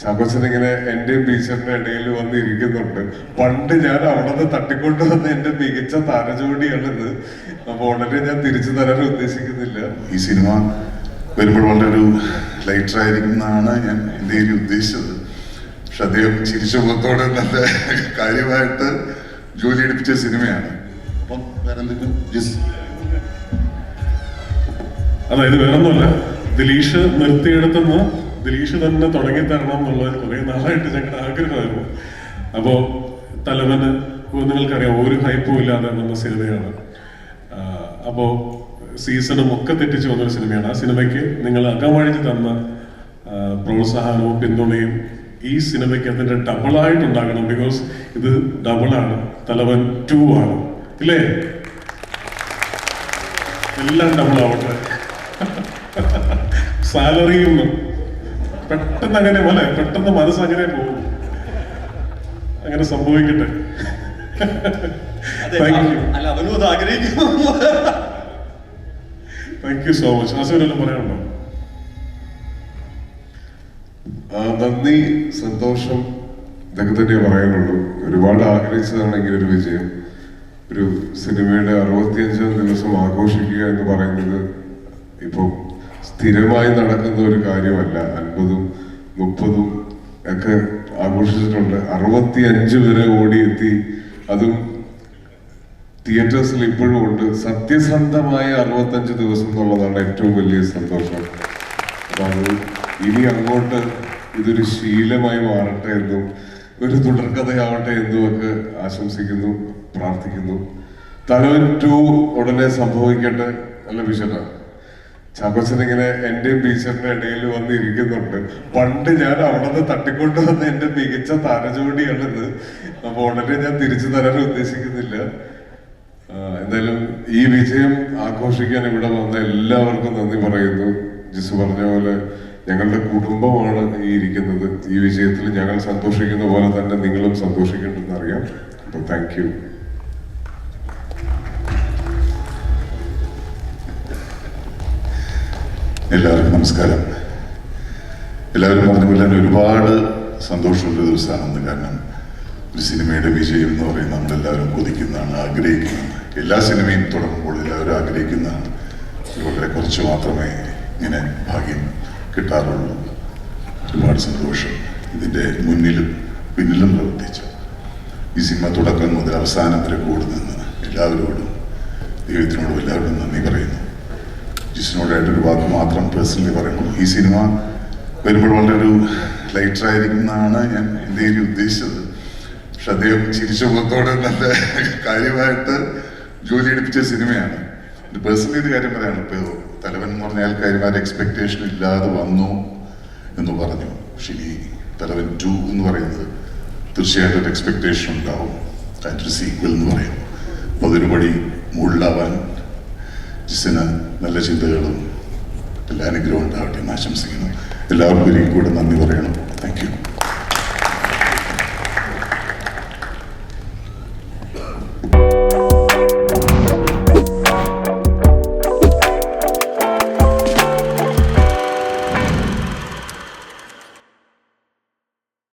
ചാക്കോച്ചൻ ഇങ്ങനെ എന്റെയും ടീച്ചറിന്റെ ഇടയിൽ വന്ന് ഇരിക്കുന്നുണ്ട്. പണ്ട് ഞാൻ അവിടെ നിന്ന് തട്ടിക്കൊണ്ടു വന്ന എന്റെ മികച്ച താരജോടിയാണിത് അപ്പൊ ഉടനെ ഞാൻ തിരിച്ചു തരാൻ ഉദ്ദേശിക്കുന്നില്ല. ഈ സിനിമ വരുമ്പോൾ വളരെ ഒരു ലൈറ്റർ ആയിരിക്കും എന്നാണ് ഞാൻ എന്റെ ഒരു ഉദ്ദേശിച്ചത്. പക്ഷെ അദ്ദേഹം ചിരിച്ച മുഖത്തോടെ നല്ല കാര്യമായിട്ട് ജോലി എടുപ്പിച്ച സിനിമയാണ്. അപ്പം വേറെ എന്തെങ്കിലും അതായത് വേറൊന്നുമല്ല ദിലീഷ് നിർത്തിയെടുത്തുനിന്ന് ദിലീഷ് തന്നെ തുടങ്ങി തരണം എന്നുള്ളത് കുറെ നാളായിട്ട് ഞങ്ങളുടെ ആഗ്രഹമായിരുന്നു. അപ്പോ തലവന് നിങ്ങൾക്കറിയാം ഒരു ഹൈപ്പും ഇല്ലാതെ വന്ന സിനിമയാണ്. അപ്പോൾ അപ്പോ സീസണും ഒക്കെ തെറ്റിച്ച് വന്നൊരു സിനിമയാണ്. ആ സിനിമയ്ക്ക് നിങ്ങൾ അകമഴിഞ്ഞ് തന്ന പ്രോത്സാഹനവും പിന്തുണയും ഈ സിനിമയ്ക്ക് അതിന്റെ ഡബിളായിട്ടുണ്ടാകണം ബിക്കോസ് ഇത് ഡബിളാണ് തലവൻ ടു ആണ്. ഇല്ലേ? എല്ലാം ഡബിൾ ആവട്ടെ. സാലറിയും പെട്ടെന്ന് അങ്ങനെ പോലെ പെട്ടെന്ന് മനസ്സ് അങ്ങനെ പോകും. അങ്ങനെ സംഭവിക്കട്ടെ. അതെ, താങ്ക് യു അല്ല അവനും അത് ആഗ്രഹിക്കുന്നു. താങ്ക് യു സോ മച്ച് ആസുവിനെല്ലാം പറയാനുണ്ടോ? ആ, നന്ദി സന്തോഷം. ഇതൊക്കെ തന്നെ പറയാനുള്ളൂ. ഒരുപാട് ആഗ്രഹിച്ചതാണെങ്കിൽ ഒരു വിജയം. ഒരു സിനിമയുടെ അറുപത്തിയഞ്ചാം ദിവസം ആഘോഷിക്കുക എന്ന് പറയുന്നത് ഇപ്പം സ്ഥിരമായി നടക്കുന്ന ഒരു കാര്യമല്ല. അൻപതും മുപ്പതും ഒക്കെ ആഘോഷിച്ചിട്ടുണ്ട്. അറുപത്തി അഞ്ച് വരെ ഓടിയെത്തി. അതും തിയേറ്റേഴ്സിൽ ഇപ്പോഴും ഉണ്ട്. സത്യസന്ധമായ അറുപത്തഞ്ച് ദിവസം എന്നുള്ളതാണ് ഏറ്റവും വലിയ സന്തോഷം. അപ്പൊ അത് ഇനി അങ്ങോട്ട് ഇതൊരു ശീലമായി മാറട്ടെ എന്നും ഒരു തുടർക്കഥയാവട്ടെ എന്നും ഒക്കെ ആശംസിക്കുന്നു പ്രാർത്ഥിക്കുന്നു. തലവൻ ടു ഉടനെ സംഭവിക്കട്ടെ. നല്ല വിശദ ചാക്കോച്ചൻ ഇങ്ങനെ എന്റെയും ടീച്ചറിന്റെ ഇടയിൽ വന്ന് ഇരിക്കുന്നുണ്ട് പണ്ട് ഞാൻ അവിടെ നിന്ന് തട്ടിക്കൊണ്ട് വന്ന എന്റെ മികച്ച താരജോടിയാണിത് അപ്പൊ ഉടനെ ഞാൻ തിരിച്ചു തരാൻ ഉദ്ദേശിക്കുന്നില്ല. എന്തായാലും ഈ വിജയം ആഘോഷിക്കാൻ ഇവിടെ വന്ന എല്ലാവർക്കും നന്ദി പറയുന്നു. ജിസു പറഞ്ഞ പോലെ ഞങ്ങളുടെ കുടുംബമാണ് ഈ ഇരിക്കുന്നത്. ഈ വിജയത്തിൽ ഞങ്ങൾ സന്തോഷിക്കുന്ന പോലെ തന്നെ നിങ്ങളും സന്തോഷിക്കേണ്ടെന്ന് അറിയാം അപ്പൊ താങ്ക് എല്ലാവർക്കും നമസ്കാരം. എല്ലാവരും പറഞ്ഞ പോലെ തന്നെ ഒരുപാട് സന്തോഷമുള്ള ദിവസമാണെന്ന് കാരണം ഒരു സിനിമയുടെ വിജയം എന്ന് പറയുന്നത് നമ്മളെല്ലാവരും കൊതിക്കുന്നതാണ് ആഗ്രഹിക്കുന്നതാണ്. എല്ലാ സിനിമയും തുടങ്ങുമ്പോൾ എല്ലാവരും ആഗ്രഹിക്കുന്നതാണ്. വളരെ കുറച്ച് മാത്രമേ ഇങ്ങനെ ഭാഗ്യം കിട്ടാറുള്ളൂ. ഒരുപാട് സന്തോഷം ഇതിന്റെ മുന്നിലും പിന്നിലും പ്രവർത്തിച്ചു. ഈ സിനിമ തുടക്കം മുതൽ അവസാനം വരെ കൂടുതൽ നിന്ന് എല്ലാവരോടും ദൈവത്തിനോടും എല്ലാവരോടും നന്ദി പറയുന്നു. ജിസിനോടായിട്ടൊരു വാക്ക് മാത്രം പേഴ്സണലി പറയുന്നു ഈ സിനിമ വരുമ്പോൾ വളരെ ഒരു ലൈറ്റർ ആയിരിക്കും എന്നാണ് ഞാൻ എന്റെ ഒരു ഉദ്ദേശിച്ചത്. പക്ഷെ അദ്ദേഹം ചിരിച്ച മുഖത്തോടെ നല്ല കാര്യമായിട്ട് ജോലി എടുപ്പിച്ച സിനിമയാണ്. പേഴ്സണലി ഒരു കാര്യം പറയാണ്. ഇപ്പോൾ തലവൻ എന്ന് പറഞ്ഞാൽ കാര്യമായിട്ട് എക്സ്പെക്ടേഷൻ ഇല്ലാതെ വന്നു എന്ന് പറഞ്ഞു. പക്ഷെ ഈ തലവൻ ടു എന്ന് പറയുന്നത് തീർച്ചയായിട്ടും ഒരു എക്സ്പെക്ടേഷൻ ഉണ്ടാവും. അതിന്റെ ഒരു സീക്വൽ എന്ന് പറയും അപ്പോൾ അതൊരുപടി മുകളിലാവാൻ ജിസിന് നല്ല ചിന്തകളും എല്ലാ അനുഗ്രഹവും ഉണ്ടാവട്ടെ എന്ന് ആശംസിക്കുന്നു. എല്ലാവർക്കും ഒരിക്കൽ കൂടെ നന്ദി പറയണം. Thank you